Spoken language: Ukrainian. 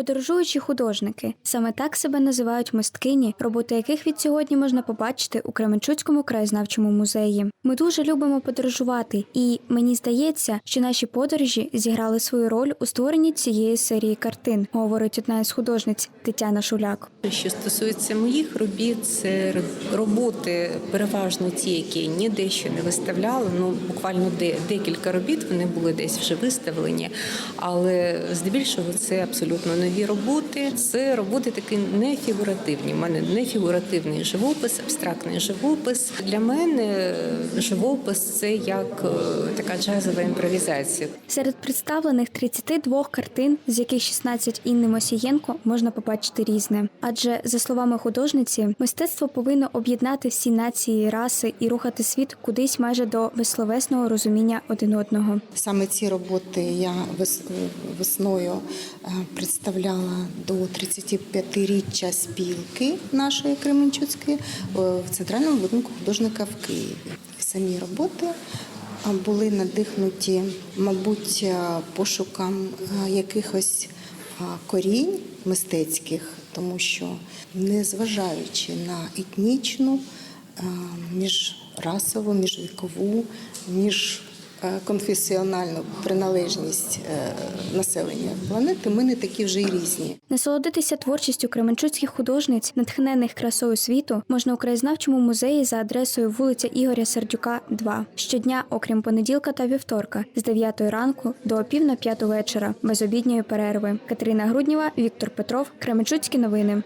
Подорожуючі художники саме так себе називають мисткині, роботи яких від сьогодні можна побачити у Кременчуцькому краєзнавчому музеї. Ми дуже любимо подорожувати, і мені здається, що наші подорожі зіграли свою роль у створенні цієї серії картин, говорить одна із художниць Тетяна Шуляк. Що стосується моїх робіт, це роботи переважно ті, які ніде ще не виставляли. Ну буквально де декілька робіт вони були десь вже виставлені, але здебільшого це абсолютно нові роботи. Це роботи такі не фігуративні. У мене не фігуративний живопис, абстрактний живопис. Для мене живопис це як е, така джазова імпровізація. Серед представлених 32 картин, з яких 16 Інни Мосієнко, можна побачити різне. Адже, за словами художниці, мистецтво повинно об'єднати всі нації, раси і рухати світ кудись майже до безсловесного розуміння один одного. Саме ці роботи я вес- весною е, представляла до 35-річчя спілки нашої Кременчуцької е, в центральному будинку художника в Києві. Самі роботи були надихнуті, мабуть, е, пошуком е, якихось корінь мистецьких, тому що незважаючи на етнічну, міжрасову, міжвікову, між конфесіональну приналежність е, населення планети, ми не такі вже й різні. Насолодитися творчістю кременчуцьких художниць, натхнених красою світу, можна у краєзнавчому музеї за адресою вулиця Ігоря Сердюка, 2. Щодня, окрім понеділка та вівторка, з 9 ранку до пів на п'яту вечора, без обідньої перерви. Катерина Грудніва, Віктор Петров, Кременчуцькі новини.